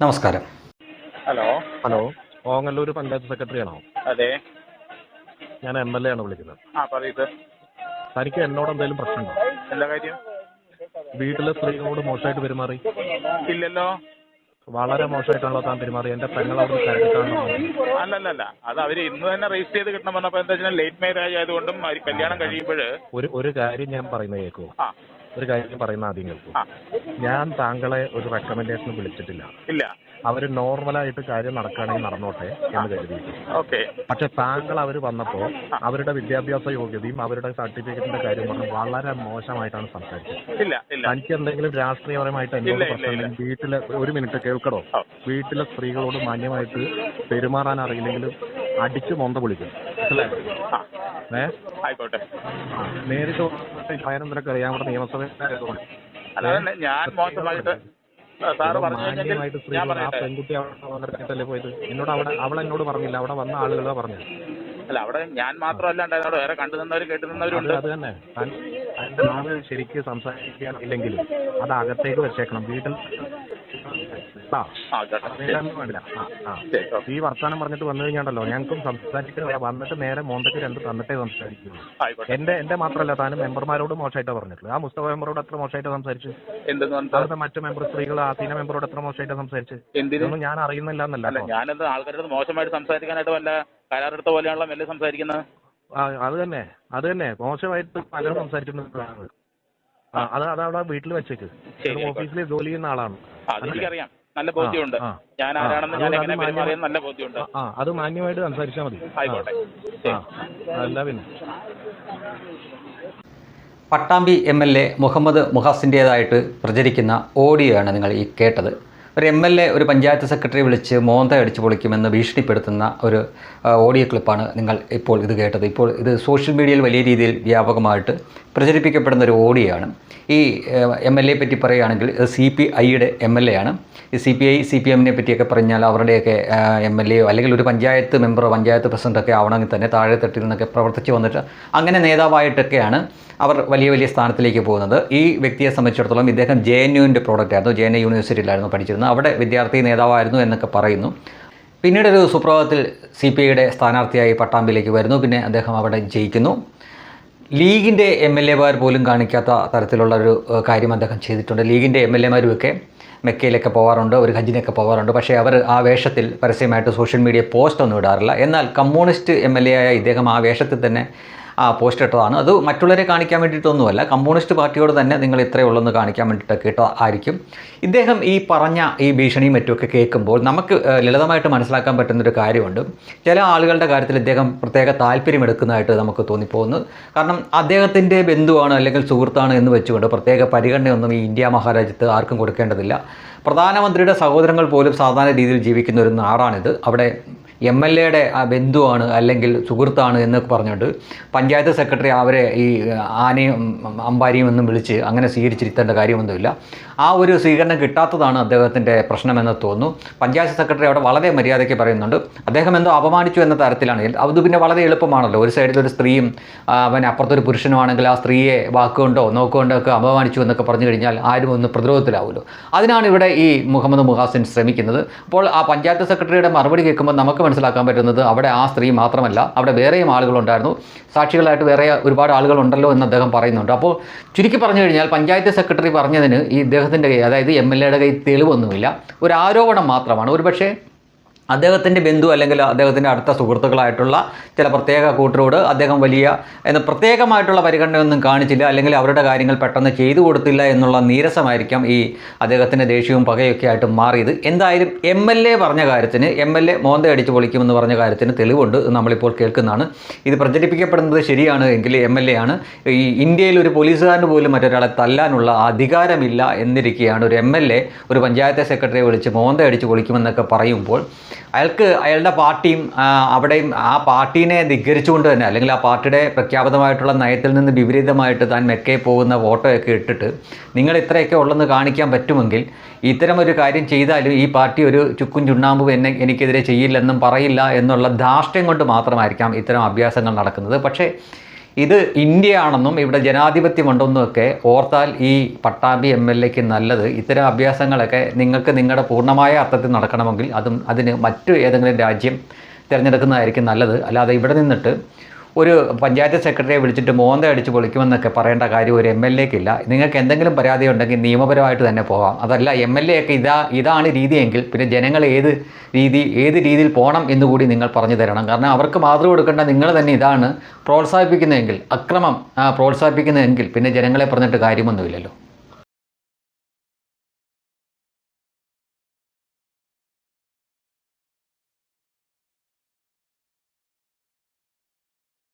നമസ്കാരം. Hello. Hello. Ongallur panchayat secretary ആണോ അതെ. ഞാൻ എം എൽ എ ആണ് വിളിക്കുന്നത്. ആ പറയൂ സർ. തനിക്ക് എന്നോട് എന്തെങ്കിലും പ്രശ്നമുണ്ടോ? എന്താ കാര്യം? വീട്ടിലെ സ്ത്രീകളോട് മോശമായിട്ട് പെരുമാറി. ഇല്ലല്ലോ. വളരെ മോശമായിട്ടാണല്ലോ താൻ പെരുമാറി. എന്റെ പെങ്ങൾ അവിടെ അല്ലല്ലല്ല. അത് അവർ ഇന്ന് തന്നെ രജിസ്റ്റർ ചെയ്ത് കിട്ടണം. പറഞ്ഞപ്പോൾ എന്താ വെച്ചാൽ ലേറ്റ് മാരേജ് ആയതുകൊണ്ടും കല്യാണം കഴിയുമ്പോൾ ഒരു ഒരു കാര്യം ഞാൻ പറയുന്നത് കേൾക്കുമോ ആ. ഒരു കാര്യം പറയുന്ന ആദ്യം കേൾക്കും. ഞാൻ താങ്കളെ ഒരു റെക്കമെൻഡേഷൻ വിളിച്ചിട്ടില്ല. ഇല്ല. അവർ നോർമലായിട്ട് കാര്യം നടക്കുകയാണെങ്കിൽ നടന്നോട്ടെ എന്ന് കരുതി ഓക്കെ. പക്ഷെ താങ്കൾ അവർ വന്നപ്പോൾ അവരുടെ വിദ്യാഭ്യാസ യോഗ്യതയും അവരുടെ സർട്ടിഫിക്കറ്റിന്റെ കാര്യം പറഞ്ഞ് വളരെ മോശമായിട്ടാണ് സംസാരിച്ചത്. ഇല്ല ഇല്ല. തനിക്ക് എന്തെങ്കിലും രാഷ്ട്രീയപരമായിട്ട് എന്തെങ്കിലും പ്രശ്നമുണ്ടെങ്കിൽ വീട്ടിലെ ഒരു മിനിറ്റ് കേൾക്കണോ വീട്ടിലെ സ്ത്രീകളോട് മാന്യമായിട്ട് പെരുമാറാൻ അറിയില്ലെങ്കിലും അടിച്ചു മൊന്ത വിളിക്കും. മനസ്സിലായോ? ഏ? ആയിക്കോട്ടെ. നേരിട്ട് അല്ലാതെ ഞാൻ മോശമായിട്ട് ആ, സാറ് പറഞ്ഞു ഞാൻ സ്ത്രീകൾ ആ പറയട്ടെ. പെൺകുട്ടി അവിടെ വന്നിട്ടല്ലേ പോയത്? എന്നോട് അവിടെ അവൾ എന്നോട് പറഞ്ഞില്ല. അവിടെ വന്ന ആളുകളാ പറഞ്ഞത്. അല്ല അവിടെ ഞാൻ മാത്രമല്ല ഉണ്ടായിരുന്നത് അവിടെ വേറെ കണ്ടു നിന്നവരും കേട്ടു നിന്നവരും അത് ഉണ്ട്. അത് തന്നെ. താൻ ശരിക്ക് സംസാരിക്കാൻ ഇല്ലെങ്കിലും അത് അകത്തേക്ക് വെച്ചേക്കണം. വീട്ടിൽ ആ. ഈ വർത്താനം പറഞ്ഞിട്ട് വന്നു കഴിഞ്ഞാണ്ടല്ലോ ഞങ്ങൾക്കും സംസാരിക്കാൻ വന്നിട്ട് നേരെ മോന്തയ്ക്ക് രണ്ട് തന്നിട്ടേ സംസാരിക്കുള്ളൂ. എന്റെ എന്റെ മാത്രമല്ല താനും മെമ്പർമാരോട് മോശമായിട്ടാ പറഞ്ഞിട്ടുള്ളത്. ആ മുസ്തഫ മെമ്പറോട് എത്ര മോശമായിട്ട് സംസാരിച്ചു അവിടുത്തെ മറ്റു മെമ്പർ സ്ത്രീകൾ ആസീന മെമ്പറോട് എത്ര മോശമായിട്ട് സംസാരിച്ചു എന്തിനും? ഇതൊന്നും ഞാൻ അറിയുന്നില്ല എന്നല്ല ഞാനത് ആൾക്കാരോട് മോശമായിട്ട് സംസാരിക്കാനായിട്ട് വല്ല കരാറെടുത്ത പോലെയാണല്ലോ മെല്ലെ സംസാരിക്കുന്നത് ആ, അത് തന്നെ അത് തന്നെ. മോശമായിട്ട് പലരും സംസാരിച്ചിട്ടുണ്ട് അത് അത് അവിടെ വീട്ടിൽ വെച്ചേക്ക്. ഓഫീസിലെ. ഓഫീസിൽ ജോലി ചെയ്യുന്ന ആളാണ്. അതിനിക്കറിയാം. നല്ല ബോധ്യമുണ്ട്. ഞാൻ ആരാണെന്ന് ഞാൻ എങ്ങനെ പെരുമാറിയെന്ന് നല്ല ബോധ്യമുണ്ട്. ആ അത് മാന്യമായിട്ട് സംസാരിച്ചാൽ മതി. ആയിക്കോട്ടെ. അല്ല പിന്നെ. Pattambi M L A Muhammad മുഹാസിന്റേതായിട്ട് പ്രചരിക്കുന്ന ഓഡിയോ ആണ് നിങ്ങൾ ഈ കേട്ടത്. ഒരു എം എൽ എ ഒരു പഞ്ചായത്ത് സെക്രട്ടറി വിളിച്ച് മോന്ത അടിച്ച് പൊളിക്കുമെന്ന് ഭീഷണിപ്പെടുത്തുന്ന ഒരു ഓഡിയോ ക്ലിപ്പാണ് നിങ്ങൾ ഇപ്പോൾ ഇത് കേട്ടത്. ഇപ്പോൾ ഇത് സോഷ്യൽ മീഡിയയിൽ വലിയ രീതിയിൽ വ്യാപകമായിട്ട് പ്രചരിപ്പിക്കപ്പെടുന്ന ഒരു ഓഡിയോ ആണ് ഈ എം എൽ എ പറ്റി പറയുകയാണെങ്കിൽ ഇത് സി പി ഐയുടെ എം എൽ എ ആണ്. ഈ C P I C P എമ്മിനെ പറ്റിയൊക്കെ പറഞ്ഞാൽ അവരുടെയൊക്കെ എം എൽ എയോ അല്ലെങ്കിൽ ഒരു പഞ്ചായത്ത് മെമ്പറോ പഞ്ചായത്ത് പ്രസിഡന്റൊക്കെ ആവണമെങ്കിൽ തന്നെ താഴെ തട്ടിൽ നിന്നൊക്കെ പ്രവർത്തിച്ച് വന്നിട്ട് അങ്ങനെ നേതാവായിട്ടൊക്കെയാണ് അവർ വലിയ വലിയ സ്ഥാനത്തിലേക്ക് പോകുന്നത്. ഈ വ്യക്തിയെ സംബന്ധിച്ചിടത്തോളം ഇദ്ദേഹം ജെ എൻ യുവിന്റെ പ്രോഡക്റ്റ് ആയിരുന്നു. ജെ എൻ യൂണിവേഴ്സിറ്റിയിലായിരുന്നു പഠിച്ചിരുന്നത്. അവിടെ വിദ്യാർത്ഥി നേതാവായിരുന്നു എന്നൊക്കെ പറയുന്നു. പിന്നീട് ഒരു സുപ്രഭാതത്തിൽ സി പി ഐയുടെ സ്ഥാനാർത്ഥിയായി പട്ടാമ്പിയിലേക്ക് വരുന്നു. പിന്നെ അദ്ദേഹം അവിടെ ജയിക്കുന്നു. ലീഗിന്റെ എം എൽ എമാർ പോലും കാണിക്കാത്ത തരത്തിലുള്ള ഒരു കാര്യം അദ്ദേഹം ചെയ്തിട്ടുണ്ട്. ലീഗിന്റെ എം എൽ എമാരുമൊക്കെ മെക്കയിലൊക്കെ പോകാറുണ്ട് ഒരു ഹജ്ജിനൊക്കെ പോകാറുണ്ട് പക്ഷേ അവർ ആ വേഷത്തിൽ പരസ്യമായിട്ട് സോഷ്യൽ മീഡിയ പോസ്റ്റ് ഒന്നും ഇടാറില്ല. എന്നാൽ കമ്മ്യൂണിസ്റ്റ് എം എൽ എ ആയ ഇദ്ദേഹം ആ വേഷത്തിൽ തന്നെ പോസ്റ്റ് ഇട്ടതാണ്. അത് മറ്റുള്ളവരെ കാണിക്കാൻ വേണ്ടിയിട്ടൊന്നുമല്ല. കമ്മ്യൂണിസ്റ്റ് പാർട്ടിയോട് തന്നെ നിങ്ങൾ ഇത്രയേ ഉള്ളൂ എന്ന് കാണിക്കാൻ വേണ്ടിയിട്ടൊക്കെ ആയിരിക്കും. ഇദ്ദേഹം ഈ പറഞ്ഞ ഈ ഭീഷണിയും മറ്റുമൊക്കെ കേൾക്കുമ്പോൾ നമുക്ക് ലളിതമായിട്ട് മനസ്സിലാക്കാൻ പറ്റുന്നൊരു കാര്യമുണ്ട്. ചില ആളുകളുടെ കാര്യത്തിൽ ഇദ്ദേഹം പ്രത്യേക താല്പര്യം എടുക്കുന്നതായിട്ട് നമുക്ക് തോന്നിപ്പോകുന്നു. കാരണം അദ്ദേഹത്തിന്റെ ബന്ധുവാണ് അല്ലെങ്കിൽ സുഹൃത്താണ് എന്ന് വെച്ചുകൊണ്ട് പ്രത്യേക പരിഗണനയൊന്നും ഈ ഇന്ത്യ മഹാരാജ്യത്ത് ആർക്കും കൊടുക്കേണ്ടതില്ല. പ്രധാനമന്ത്രിയുടെ സഹോദരങ്ങൾ പോലും സാധാരണ രീതിയിൽ ജീവിക്കുന്ന ഒരു നാടാണിത്. അവിടെ എം എൽ എയുടെ ബന്ധുവാണ് അല്ലെങ്കിൽ സുഹൃത്താണ് എന്നൊക്കെ പറഞ്ഞുകൊണ്ട് പഞ്ചായത്ത് സെക്രട്ടറി അവരെ ഈ ആനയും അമ്പാരിയും ഒന്നും വിളിച്ച് അങ്ങനെ സ്വീകരിച്ചിരുത്തേണ്ട കാര്യമൊന്നുമില്ല. ആ ഒരു സ്വീകരണം കിട്ടാത്തതാണ് അദ്ദേഹത്തിന്റെ പ്രശ്നമെന്ന് തോന്നുന്നു. പഞ്ചായത്ത് സെക്രട്ടറി അവിടെ വളരെ മര്യാദയ്ക്ക് പറയുന്നുണ്ട്. അദ്ദേഹം എന്തോ അപമാനിച്ചു എന്ന തരത്തിലാണ്. അത് പിന്നെ വളരെ എളുപ്പമാണല്ലോ. ഒരു സൈഡിൽ ഒരു സ്ത്രീയും അവൻ അപ്പുറത്തൊരു പുരുഷനുമാണെങ്കിൽ ആ സ്ത്രീയെ വാക്കുകൊണ്ടോ നോക്കുകൊണ്ടോ ഒക്കെ അപമാനിച്ചു എന്നൊക്കെ പറഞ്ഞു കഴിഞ്ഞാൽ ആരും ഒന്ന് പ്രതിരോധത്തിലാവുമല്ലോ. അതിനാണ് ഇവിടെ ഈ മുഹമ്മദ് മുഹാസിൻ ശ്രമിക്കുന്നത്. അപ്പോൾ ആ പഞ്ചായത്ത് സെക്രട്ടറിയുടെ മറുപടി കേൾക്കുമ്പോൾ നമുക്ക് മനസ്സിലാക്കാൻ പറ്റുന്നത് അവിടെ ആ സ്ത്രീ മാത്രമല്ല അവിടെ വേറെയും ആളുകളുണ്ടായിരുന്നു. സാക്ഷികളായിട്ട് വേറെ ഒരുപാട് ആളുകളുണ്ടല്ലോ എന്ന് അദ്ദേഹം പറയുന്നുണ്ട്. അപ്പോൾ ചുരുക്കി പറഞ്ഞു കഴിഞ്ഞാൽ പഞ്ചായത്ത് സെക്രട്ടറി പറഞ്ഞതിന് ഈ ഇദ്ദേഹത്തിന്റെ കൈ അതായത് എം എൽ എയുടെ കൈ തെളിവൊന്നുമില്ല. ഒരു ആരോപണം മാത്രമാണ്. ഒരുപക്ഷേ അദ്ദേഹത്തിന്റെ ബന്ധു അല്ലെങ്കിൽ അദ്ദേഹത്തിന്റെ അടുത്ത സുഹൃത്തുക്കളായിട്ടുള്ള ചില പ്രത്യേക കൂട്ടരോട് അദ്ദേഹം വലിയ എന്ന പ്രത്യേകമായിട്ടുള്ള പരിഗണനയൊന്നും കാണിച്ചില്ല. അല്ലെങ്കിൽ അവരുടെ കാര്യങ്ങൾ പെട്ടെന്ന് ചെയ്തു കൊടുത്തില്ല എന്നുള്ള നീരസമായിരിക്കാം ഈ അദ്ദേഹത്തിന്റെ ദേഷ്യവും പകയൊക്കെ ആയിട്ട് മാറിയത്. എന്തായാലും എം എൽ എ പറഞ്ഞ കാര്യത്തിന് എം എൽ എ മോന്ത അടിച്ച് പൊളിക്കുമെന്ന് പറഞ്ഞ കാര്യത്തിന് തെളിവുണ്ട് നമ്മളിപ്പോൾ കേൾക്കുന്നതാണ്. ഇത് പ്രചരിപ്പിക്കപ്പെടുന്നത് ശരിയാണ് എങ്കിൽ എം എൽ എ ആണ്. ഈ ഇന്ത്യയിൽ ഒരു പോലീസുകാരന് പോലും മറ്റൊരാളെ തല്ലാനുള്ള അധികാരമില്ല എന്നിരിക്കുകയാണ് ഒരു എം എൽ എ ഒരു പഞ്ചായത്ത് സെക്രട്ടറിയെ വിളിച്ച് മോന്ത അടിച്ച് പൊളിക്കുമെന്നൊക്കെ പറയുമ്പോൾ അയാൾക്ക് അയാളുടെ പാർട്ടിയും അവിടെയും ആ പാർട്ടീനെ ധിക്കരിച്ചുകൊണ്ട് തന്നെ അല്ലെങ്കിൽ ആ പാർട്ടിയുടെ പ്രഖ്യാപിതമായിട്ടുള്ള നയത്തിൽ നിന്ന് വിപരീതമായിട്ട് താൻ മെക്കേ പോകുന്ന ഫോട്ടോയൊക്കെ ഇട്ടിട്ട് നിങ്ങൾ ഇത്രയൊക്കെ ഉള്ളെന്ന് കാണിക്കാൻ പറ്റുമെങ്കിൽ ഇത്തരം ഒരു കാര്യം ചെയ്താലും ഈ പാർട്ടി ഒരു ചുക്കും ചുണ്ണാമ്പും എന്നെ എനിക്കെതിരെ ചെയ്യില്ലെന്നും പറയില്ല എന്നുള്ള ധാർഷ്ട്യം കൊണ്ട് മാത്രമായിരിക്കാം ഇത്തരം അഭ്യാസങ്ങൾ നടക്കുന്നത്. പക്ഷേ ഇത് ഇന്ത്യയാണെന്നും ഇവിടെ ജനാധിപത്യമുണ്ടെന്നും ഒക്കെ ഓർത്താൽ ഈ പട്ടാമ്പി എം എൽ എക്ക് നല്ലത്. ഇത്തരം അഭ്യാസങ്ങളൊക്കെ നിങ്ങൾക്ക് നിങ്ങളുടെ പൂർണമായ അർത്ഥത്തിൽ നടക്കണമെങ്കിൽ അതും അതിന് മറ്റു ഏതെങ്കിലും രാജ്യം തിരഞ്ഞെടുക്കുന്നതായിരിക്കും നല്ലത്. അല്ലാതെ ഇവിടെ നിന്നിട്ട് ഒരു പഞ്ചായത്ത് സെക്രട്ടറിയെ വിളിച്ചിട്ട് മോന്ത അടിച്ച് പൊളിക്കുമെന്നൊക്കെ പറയേണ്ട കാര്യം ഒരു എം എൽ എക്കില്ല. നിങ്ങൾക്ക് എന്തെങ്കിലും പരാതി ഉണ്ടെങ്കിൽ നിയമപരമായിട്ട് തന്നെ പോകാം. അതല്ല എം എൽ എ ഒക്കെ ഇതാ ഇതാണ് രീതിയെങ്കിൽ പിന്നെ ജനങ്ങൾ ഏത് രീതി ഏത് രീതിയിൽ പോകണം എന്ന് കൂടി നിങ്ങൾ പറഞ്ഞു തരണം. കാരണം അവർക്ക് മാതൃക കൊടുക്കേണ്ട നിങ്ങൾ തന്നെ ഇതാണ് പ്രോത്സാഹിപ്പിക്കുന്നതെങ്കിൽ അക്രമം പ്രോത്സാഹിപ്പിക്കുന്നതെങ്കിൽ പിന്നെ ജനങ്ങളെ പറഞ്ഞിട്ട് കാര്യമൊന്നുമില്ലല്ലോ.